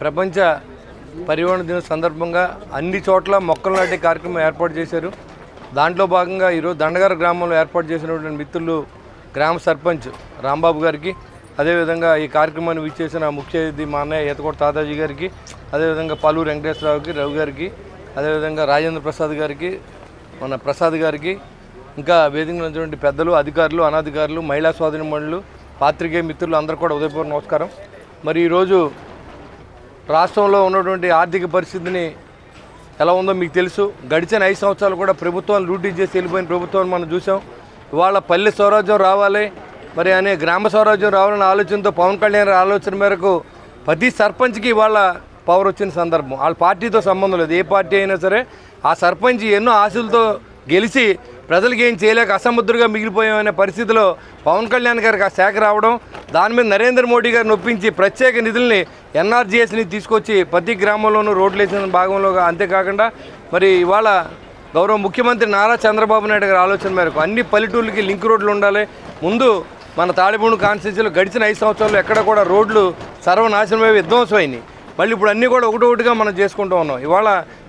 ప్రపంచ పర్యావరణ దిన సందర్భంగా అన్ని చోట్ల మొక్కలు నాటే కార్యక్రమం ఏర్పాటు చేశారు. దాంట్లో భాగంగా ఈరోజు దండగారు గ్రామంలో ఏర్పాటు చేసినటువంటి మిత్రులు గ్రామ సర్పంచ్ రాంబాబు గారికి అదేవిధంగా ఈ కార్యక్రమాన్ని విచ్చేసిన ముఖ్య అతిథి మా అన్నయ్య ఈతకోట తాతాజీ గారికి అదేవిధంగా పలువురు వెంకటేశ్వరరావుకి రవి గారికి అదేవిధంగా రాజేంద్ర ప్రసాద్ గారికి మన ప్రసాద్ గారికి ఇంకా వేదికలో ఉన్నటువంటి పెద్దలు అధికారులు అనాధికారులు మహిళా స్వాధీన మండలు పాత్రికేయ మిత్రులు అందరూ కూడా ఉదయపూర్వ నమస్కారం. మరి ఈరోజు రాష్ట్రంలో ఉన్నటువంటి ఆర్థిక పరిస్థితిని ఎలా ఉందో మీకు తెలుసు. గడిచిన ఐదు సంవత్సరాలు కూడా ప్రభుత్వాన్ని లూటీ చేసి వెళ్ళిపోయిన ప్రభుత్వాన్ని మనం చూసాం. ఇవాళ పల్లె స్వరాజ్యం రావాలి. మరి అనే గ్రామ స్వరాజ్యం రావాలనే ఆలోచనతో పవన్ కళ్యాణ్ ఆలోచన మేరకు ప్రతి సర్పంచ్కి ఇవాళ పవర్ వచ్చిన సందర్భం. వాళ్ళ పార్టీతో సంబంధం లేదు. ఏ పార్టీ అయినా సరే ఆ సర్పంచ్ ఎన్నో ఆశలతో గెలిచి ప్రజలకి ఏం చేయలేక అసముద్రుగా మిగిలిపోయామనే పరిస్థితిలో పవన్ కళ్యాణ్ గారికి ఆ శాఖ రావడం దాని మీద నరేంద్ర మోడీ గారిని ఒప్పించి ప్రత్యేక నిధుల్ని ఎన్ఆర్జీఎస్ని తీసుకొచ్చి ప్రతి గ్రామంలోనూ రోడ్లు వేసిన భాగంలో అంతేకాకుండా మరి ఇవాళ గౌరవ ముఖ్యమంత్రి నారా చంద్రబాబు నాయుడు గారి ఆలోచన మేరకు అన్ని పల్లెటూళ్ళకి లింక్ రోడ్లు ఉండాలి. ముందు మన తాడిపూడి కాన్స్టిట్యూన్సీలో గడిచిన ఐదు సంవత్సరాలు ఎక్కడ కూడా రోడ్లు సర్వనాశనమై విధ్వంసమైనాయి. మళ్ళీ ఇప్పుడు అన్నీ కూడా ఒకటొకటిగా మనం చేసుకుంటూ ఉన్నాం. ఇవాళ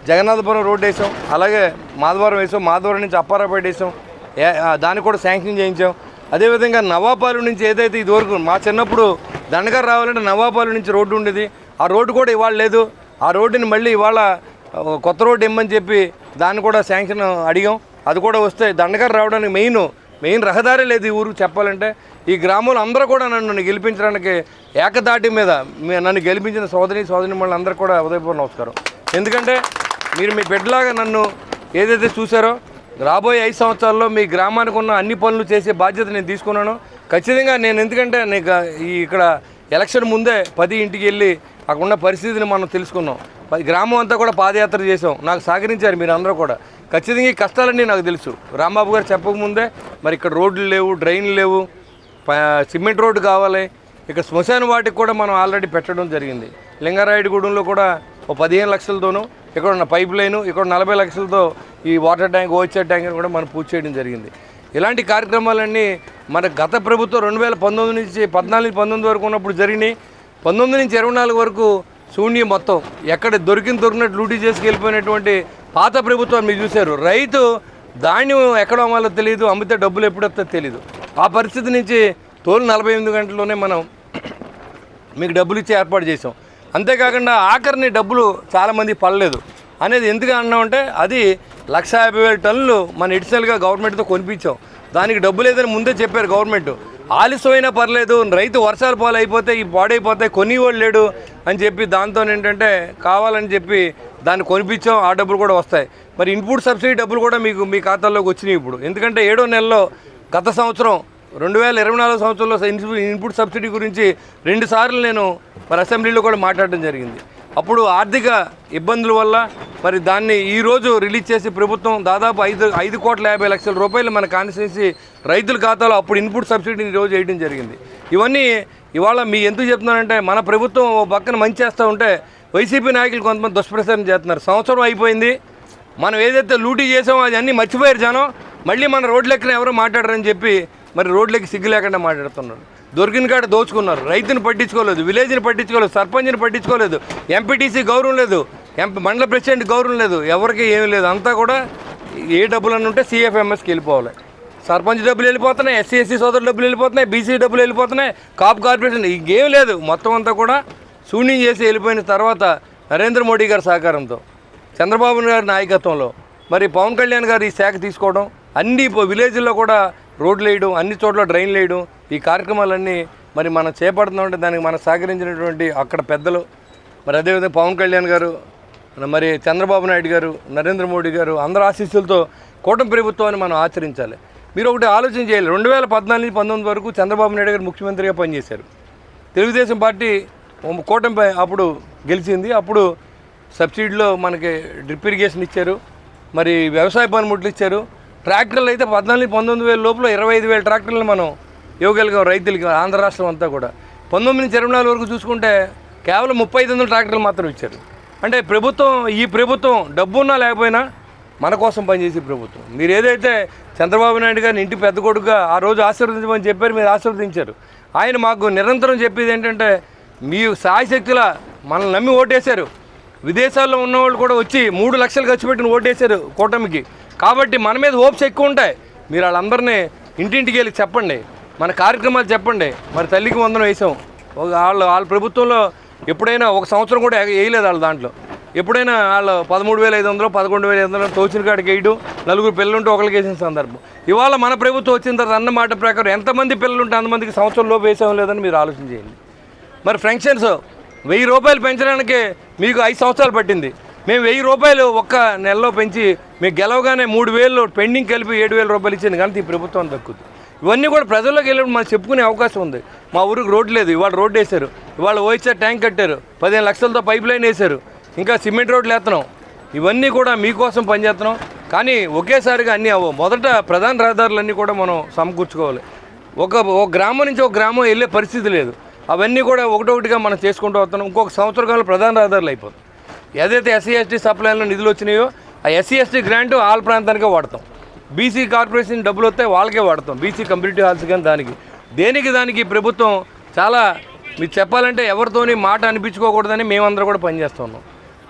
జగన్నాథపురం రోడ్ వేసాం అలాగే మాధవరం వేసాం మాధవరం నుంచి అప్పారాపేట వేసాం దాన్ని దానికి కూడా శాంక్షన్ చేయించాం. అదేవిధంగా నవాపాలు నుంచి ఏదైతే ఇదివరకు మా చిన్నప్పుడు దండగారు రావాలంటే నవాపాలు నుంచి రోడ్డు ఉండేది. ఆ రోడ్డు కూడా ఇవాళ లేదు. ఆ రోడ్డుని మళ్ళీ ఇవాళ కొత్త రోడ్డు ఇమ్మని చెప్పి దాన్ని కూడా శాంక్షన్ అడిగాం. అది కూడా వస్తే దండగారు రావడానికి మెయిన్ మెయిన్ రహదారి లేదు ఈ ఊరు చెప్పాలంటే. ఈ గ్రామంలో అందరూ కూడా నన్ను గెలిపించడానికి ఏకదాటి మీద మీ- నన్ను గెలిపించిన సోదరి సోదరి మళ్ళీ అందరూ కూడా ఉదయపూర్వ నమస్కారం. ఎందుకంటే మీరు మీ బిడ్డలాగా నన్ను ఏదైతే చూసారో రాబోయే ఐదు సంవత్సరాల్లో మీ గ్రామానికి ఉన్న అన్ని పనులు చేసే బాధ్యత నేను తీసుకున్నాను. ఖచ్చితంగా నేను ఎందుకంటే నీ ఈ ఇక్కడ ఎలక్షన్ ముందే పది ఇంటికి వెళ్ళి అక్కడ ఉన్న పరిస్థితిని మనం తెలుసుకున్నాం. పది- గ్రామం అంతా కూడా పాదయాత్ర చేసాం నాకు సహకరించారు మీరు అందరూ కూడా. ఖచ్చితంగా ఈ కష్టాలన్నీ నాకు తెలుసు. రాంబాబు గారు చెప్పకముందే మరి ఇక్కడ రోడ్లు లేవు డ్రైన్లు లేవు ప- సిమెంట్ రోడ్డు కావాలి. ఇక్కడ శ్మశాన వాటికి కూడా మనం ఆల్రెడీ పెట్టడం జరిగింది. లింగారాయుడుగూడెంలో కూడా ఓ పదిహేను లక్షలతోనూ ఇక్కడ ఉన్న పైప్ లైను ఇక్కడ నలభై లక్షలతో ఈ వాటర్ ట్యాంక్ ఓచర్ ట్యాంక్ కూడా మనం పూర్తి చేయడం జరిగింది. ఇలాంటి కార్యక్రమాలన్నీ మన గత ప్రభుత్వం రెండు వేల పంతొమ్మిది నుంచి పద్నాలుగు పంతొమ్మిది వరకు ఉన్నప్పుడు జరిగినాయి. పంతొమ్మిది నుంచి ఇరవై నాలుగు వరకు శూన్యం మొత్తం. ఎక్కడ దొరికిన దొరికినట్టు లూటీ చేసుకెళ్ళిపోయినటువంటి పాత ప్రభుత్వం మీరు చూశారు. రైతు ధాన్యం ఎక్కడ అమ్మాలో తెలియదు అమ్మితే డబ్బులు ఎప్పుడు తెలియదు ఆ పరిస్థితి నుంచి తోలు నలభై ఎనిమిది గంటల్లోనే మనం మీకు డబ్బులు ఇచ్చి ఏర్పాటు చేసాం అంతేకాకుండా ఆఖరిని డబ్బులు చాలామంది పడలేదు. అనేది ఎందుకు అన్నామంటే అది లక్ష యాభై వేల టన్నులు మన ఎడిషనల్గా గవర్నమెంట్తో కొనిపించాం. దానికి డబ్బు లేదని ముందే చెప్పారు గవర్నమెంట్. ఆలస్యమైనా పర్లేదు రైతు వర్షాలు పాలు అయిపోతే ఈ పాడైపోతాయి కొనివాడు లేడు అని చెప్పి దాంతో ఏంటంటే కావాలని చెప్పి దాన్ని కొనిపించాం ఆ డబ్బులు కూడా వస్తాయి. మరి ఇన్పుట్ సబ్సిడీ డబ్బులు కూడా మీకు మీ ఖాతాల్లోకి వచ్చినాయి ఇప్పుడు. ఎందుకంటే ఏడో నెలలో గత సంవత్సరం రెండు వేల ఇరవై నాలుగు సంవత్సరంలో ఇన్పుట్ సబ్సిడీ గురించి రెండుసార్లు నేను మరి అసెంబ్లీలో కూడా మాట్లాడడం జరిగింది. అప్పుడు ఆర్థిక ఇబ్బందుల వల్ల మరి దాన్ని ఈరోజు రిలీజ్ చేసి ప్రభుత్వం దాదాపు ఐదు ఐదు కోట్ల యాభై లక్షల రూపాయలు మన కాన్స్టిట్యూన్సీ రైతుల ఖాతాలో అప్పుడు ఇన్పుట్ సబ్సిడీని ఈరోజు వేయడం జరిగింది. ఇవన్నీ ఇవాళ మీ ఎందుకు చెప్తున్నానంటే మన ప్రభుత్వం ఓ పక్కన మంచి చేస్తూ ఉంటే వైసీపీ నాయకులు కొంతమంది దుష్ప్రచారం చేస్తున్నారు. సంవత్సరం అయిపోయింది. మనం ఏదైతే లూటీ చేసామో అది అన్నీ మర్చిపోయారు జనం. మళ్ళీ మన రోడ్లెక్కన ఎవరో మాట్లాడరని చెప్పి మరి రోడ్లకి సిగ్గు లేకుండా మాట్లాడుతున్నారు. దొరికిన కాడ దోచుకున్నారు. రైతుని పట్టించుకోలేదు విలేజ్ని పట్టించుకోలేదు సర్పంచ్ని పట్టించుకోలేదు ఎంపీటీసీ గౌరవం లేదు. ఎంపీ మండల ప్రెసిడెంట్ గౌరవం లేదు ఎవరికి ఏమి లేదు. అంతా కూడా ఏ డబ్బులు అని ఉంటే సిఎఫ్ఎంఎస్కి వెళ్ళిపోవాలి. సర్పంచ్ డబ్బులు వెళ్ళిపోతున్నాయి ఎస్సీ ఎస్సీ సోదరు డబ్బులు వెళ్ళిపోతున్నాయి బీసీ డబ్బులు వెళ్ళిపోతున్నాయి కాప్ కార్పొరేషన్ ఇంకేం లేదు. మొత్తం అంతా కూడా శూన్యం చేసి వెళ్ళిపోయిన తర్వాత నరేంద్ర మోడీ గారి సహకారంతో చంద్రబాబు గారి నాయకత్వంలో మరి పవన్ కళ్యాణ్ గారు ఈ శాఖ తీసుకోవడం అన్ని విలేజ్ల్లో కూడా రోడ్లు వేయడం అన్ని చోట్ల డ్రైన్లు వేయడం ఈ కార్యక్రమాలన్నీ మరి మనం చేపడుతున్నామంటే దానికి మనం సహకరించినటువంటి అక్కడ పెద్దలు మరి అదేవిధంగా పవన్ కళ్యాణ్ గారు మరి చంద్రబాబు నాయుడు గారు నరేంద్ర మోడీ గారు అందరి ఆశీస్సులతో కూటమి ప్రభుత్వాన్ని మనం ఆచరించాలి. మీరు ఒకటి ఆలోచన చేయాలి. రెండు వేల పద్నాలుగు పంతొమ్మిది వరకు చంద్రబాబు నాయుడు గారు ముఖ్యమంత్రిగా పనిచేశారు. తెలుగుదేశం పార్టీ కూటమిపై అప్పుడు గెలిచింది. అప్పుడు సబ్సిడీలో మనకి డ్రిప్ ఇరిగేషన్ ఇచ్చారు. మరి వ్యవసాయ పనిముట్లు ఇచ్చారు. ట్రాక్టర్లు అయితే పద్నాలుగు పంతొమ్మిది వేల లోపల ఇరవై ఐదు వేల ట్రాక్టర్లు మనం ఇవ్వగలిగాం రైతులకి ఆంధ్ర రాష్ట్రం అంతా కూడా. పంతొమ్మిది నుంచి ఇరవై నాలుగు వరకు చూసుకుంటే కేవలం ముప్పై ఐదు వందల ట్రాక్టర్లు మాత్రం ఇచ్చారు. అంటే ప్రభుత్వం ఈ ప్రభుత్వం డబ్బు ఉన్నా లేకపోయినా మన కోసం పనిచేసే ప్రభుత్వం. మీరు ఏదైతే చంద్రబాబు నాయుడు గారిని ఇంటి పెద్ద కొడుకుగా ఆ రోజు ఆశీర్వదించమని చెప్పారు మీరు ఆశీర్వదించారు. ఆయన మాకు నిరంతరం చెప్పేది ఏంటంటే మీ సాయశక్తుల మనల్ని నమ్మి ఓటేశారు. విదేశాల్లో ఉన్నవాళ్ళు కూడా వచ్చి మూడు లక్షలు ఖర్చు పెట్టిన ఓటేశారు కూటమికి. కాబట్టి మన మీద హోప్స్ ఎక్కువ ఉంటాయి. మీరు వాళ్ళందరినీ ఇంటింటికి వెళ్ళి చెప్పండి. మన కార్యక్రమాలు చెప్పండి. మరి తల్లికి వందనం వేసాం. ఒక వాళ్ళు వాళ్ళ ప్రభుత్వంలో ఎప్పుడైనా ఒక సంవత్సరం కూడా వేయలేదు వాళ్ళు దాంట్లో. ఎప్పుడైనా వాళ్ళు పదమూడు వేల ఐదు వందలు పదకొండు వేల ఐదు వందలు తోచిన కాడికి వేయడం నలుగురు పిల్లలుంటే ఒకరికి వేసిన సందర్భం. ఇవాళ మన ప్రభుత్వం వచ్చిన తర్వాత అన్న మాట ప్రకారం ఎంతమంది పిల్లలుంటే అంతమందికి సంవత్సరం లోపు వేసాం లేదని మీరు ఆలోచన చేయండి. మరి ఫంక్షన్స్ వెయ్యి రూపాయలు పెంచడానికి మీకు ఐదు సంవత్సరాలు పట్టింది. మేము వెయ్యి రూపాయలు ఒక్క నెలలో పెంచి మీకు గెలవగానే మూడు వేలు పెండింగ్ కలిపి ఏడు వేల రూపాయలు ఇచ్చింది కానీ ఈ ప్రభుత్వం దక్కుద్ది. ఇవన్నీ కూడా ప్రజల్లోకి వెళ్ళినప్పుడు మనం చెప్పుకునే అవకాశం ఉంది. మా ఊరికి రోడ్డు లేదు ఇవాళ రోడ్డు వేశారు. ఇవాళ ఓహెచ్ఆర్ ట్యాంక్ కట్టారు పదిహేను లక్షలతో పైప్ లైన్ వేశారు. ఇంకా సిమెంట్ రోడ్లు వేస్తున్నాం. ఇవన్నీ కూడా మీకోసం పనిచేస్తున్నాం. కానీ ఒకేసారిగా అన్నీ అవ్వవు. మొదట ప్రధాన రహదారులన్నీ కూడా మనం సమకూర్చుకోవాలి. ఒక ఒక గ్రామం నుంచి ఒక గ్రామం వెళ్ళే పరిస్థితి లేదు. అవన్నీ కూడా ఒకటొకటిగా మనం చేసుకుంటూ వస్తున్నాం. ఇంకొక సంవత్సర కాలం ప్రధాన రహదారులు అయిపోతుంది ఏదైతే ఎస్సీ ఎస్టీ సప్లైలో నిధులు వచ్చినాయో ఆ ఎస్సీ ఎస్టీ గ్రాంట్ ఆల్ ప్రాంతానికే వాడతాం. బీసీ కార్పొరేషన్ డబ్బులు వస్తే వాళ్ళకే వాడతాం. బీసీ కమ్యూనిటీ హాల్స్ కానీ దానికి. దేనికి దానికి ప్రభుత్వం చాలా మీరు చెప్పాలంటే ఎవరితోని మాట అనిపించుకోకూడదని మేమందరం కూడా పనిచేస్తూ ఉన్నాం.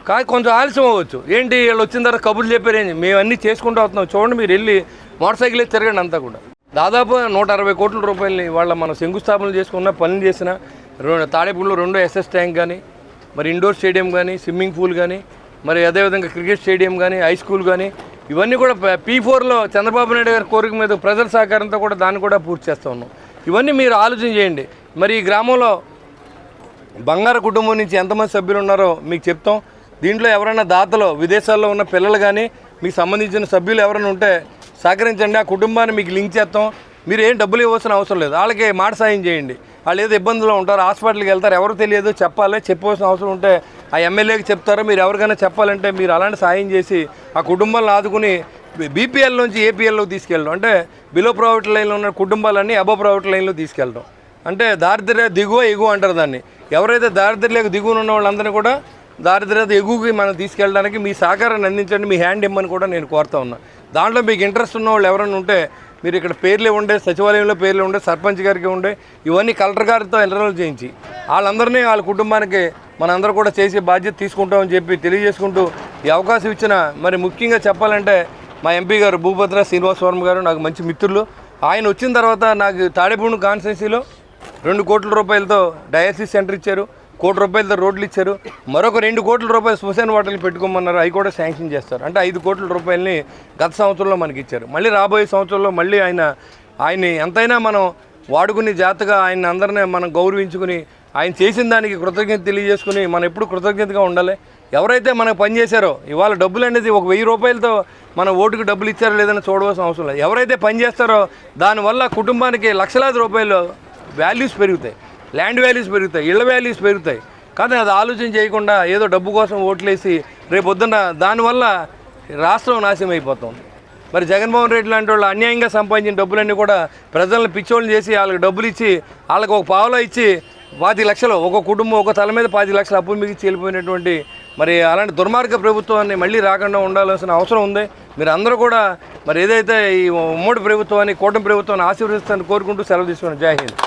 కానీ కొంచెం ఆలస్యం అవ్వచ్చు. ఏంటి వీళ్ళు వచ్చిన తర్వాత కబుర్లు చెప్పారేంటి మేము అన్నీ చేసుకుంటూ వస్తున్నాం. చూడండి మీరు వెళ్ళి మోటార్ సైకిల్ తిరగండి అంతా కూడా. దాదాపు నూట అరవై కోట్ల రూపాయలని వాళ్ళ మనం శంకుస్థాపనలు చేసుకున్న పనులు చేసిన రెండు తాడేపూడిలో రెండో ఎస్ఎస్ ట్యాంక్ కానీ మరి ఇండోర్ స్టేడియం కానీ స్విమ్మింగ్ పూల్ కానీ మరి అదేవిధంగా క్రికెట్ స్టేడియం కానీ హై స్కూల్ కానీ ఇవన్నీ కూడా పీ ఫోర్లో చంద్రబాబు నాయుడు గారి కోరిక మీద ప్రజల సహకారంతో కూడా దాన్ని కూడా పూర్తి చేస్తూ ఉన్నాం. ఇవన్నీ మీరు ఆలోచన చేయండి. మరి ఈ గ్రామంలో బంగారు కుటుంబం నుంచి ఎంతమంది సభ్యులు ఉన్నారో మీకు చెప్తాం. దీంట్లో ఎవరైనా దాతలు విదేశాల్లో ఉన్న పిల్లలు కానీ మీకు సంబంధించిన సభ్యులు ఎవరైనా ఉంటే సహకరించండి. ఆ కుటుంబాన్ని మీకు లింక్ చేస్తాం. మీరు ఏం డబ్బులు ఇవ్వాల్సిన అవసరం లేదు. వాళ్ళకి మాట సాయం చేయండి. వాళ్ళు ఏదో ఇబ్బందులు ఉంటారు హాస్పిటల్కి వెళ్తారు ఎవరు తెలియదు చెప్పాలి చెప్పవలసిన అవసరం ఉంటే ఆ ఎమ్మెల్యేకి చెప్తారో మీరు ఎవరికైనా చెప్పాలంటే మీరు అలాంటి సాయం చేసి ఆ కుటుంబాలను ఆదుకుని బీపీఎల్ నుంచి ఏపీఎల్లో తీసుకెళ్ళడం. అంటే బిలో ప్రాఫిట్ లైన్లో ఉన్న కుటుంబాలన్నీ అబో ప్రాఫిట్ లైన్లో తీసుకెళ్ళడం. అంటే దారిద్ర్య దిగువ ఎగువ అంటారు దాన్ని. ఎవరైతే దారిద్ర్యకు దిగువన ఉన్న వాళ్ళందరినీ కూడా దారిద్ర్యత ఎగువకి మనం తీసుకెళ్ళడానికి మీ సహకారాన్ని అందించండి మీ హ్యాండ్ ఇమ్మని కూడా నేను కోరుతా ఉన్నా. దాంట్లో మీకు ఇంట్రెస్ట్ ఉన్న వాళ్ళు ఎవరైనా ఉంటే మీరు ఇక్కడ పేర్లే ఉండే సచివాలయంలో పేర్లే ఉండే సర్పంచ్ గారికి ఉండే ఇవన్నీ కలెక్టర్ గారితో ఎన్రోల్ చేయించి వాళ్ళందరినీ వాళ్ళ కుటుంబానికి మనందరూ కూడా చేసే బాధ్యత తీసుకుంటామని చెప్పి తెలియజేసుకుంటూ ఈ అవకాశం ఇచ్చిన మరి ముఖ్యంగా చెప్పాలంటే మా ఎంపీ గారు భూభద్ర శ్రీనివాస్ వర్మ గారు నాకు మంచి మిత్రులు. ఆయన వచ్చిన తర్వాత నాకు తాడేపూడి కాన్స్టిట్యున్సీలో రెండు కోట్ల రూపాయలతో డయాసిస్ సెంటర్ ఇచ్చారు. కోటి రూపాయలతో రోడ్లు ఇచ్చారు. మరొక రెండు కోట్ల రూపాయలు శ్మశాన వాటర్లు పెట్టుకోమన్నారు. అవి కూడా శాంక్షన్ చేస్తారు. అంటే ఐదు కోట్ల రూపాయలని గత సంవత్సరంలో మనకి ఇచ్చారు. మళ్ళీ రాబోయే సంవత్సరంలో మళ్ళీ ఆయన ఆయన్ని ఎంతైనా మనం వాడుకుని జాతగా ఆయన అందరినీ మనం గౌరవించుకుని ఆయన చేసిన దానికి కృతజ్ఞత తెలియజేసుకుని మనం ఎప్పుడు కృతజ్ఞతగా ఉండాలి. ఎవరైతే మనకు పనిచేశారో ఇవాళ డబ్బులు అనేది ఒక వెయ్యి రూపాయలతో మన ఓటుకు డబ్బులు ఇచ్చారో లేదని చూడవలసిన అవసరం లేదు. ఎవరైతే పనిచేస్తారో దానివల్ల కుటుంబానికి లక్షలాది రూపాయలు వాల్యూస్ పెరుగుతాయి. ల్యాండ్ వాల్యూస్ పెరుగుతాయి ఇళ్ళ వాల్యూస్ పెరుగుతాయి. కానీ అది ఆలోచన చేయకుండా ఏదో డబ్బు కోసం ఓట్లేసి రేపు దానివల్ల రాష్ట్రం నాశనం అయిపోతుంది మరి జగన్మోహన్ రెడ్డి లాంటి వాళ్ళు అన్యాయంగా సంపాదించిన డబ్బులన్నీ కూడా ప్రజలను పిచ్చోళ్ళు చేసి వాళ్ళకి డబ్బులు ఇచ్చి వాళ్ళకి ఒక పావులో ఇచ్చి పాతి లక్షలు ఒక కుటుంబం ఒక తల మీద పాతి లక్షలు అప్పులు మిగిచి వెళ్ళిపోయినటువంటి మరి అలాంటి దుర్మార్గ ప్రభుత్వాన్ని మళ్ళీ రాకుండా ఉండాల్సిన అవసరం ఉంది. మీరు అందరూ కూడా మరి ఏదైతే ఈ ఉమ్మడి ప్రభుత్వాన్ని కూటమి ప్రభుత్వాన్ని ఆశీర్వదిస్తారని కోరుకుంటూ సెలవు తీసుకున్నాను. జై హింద్.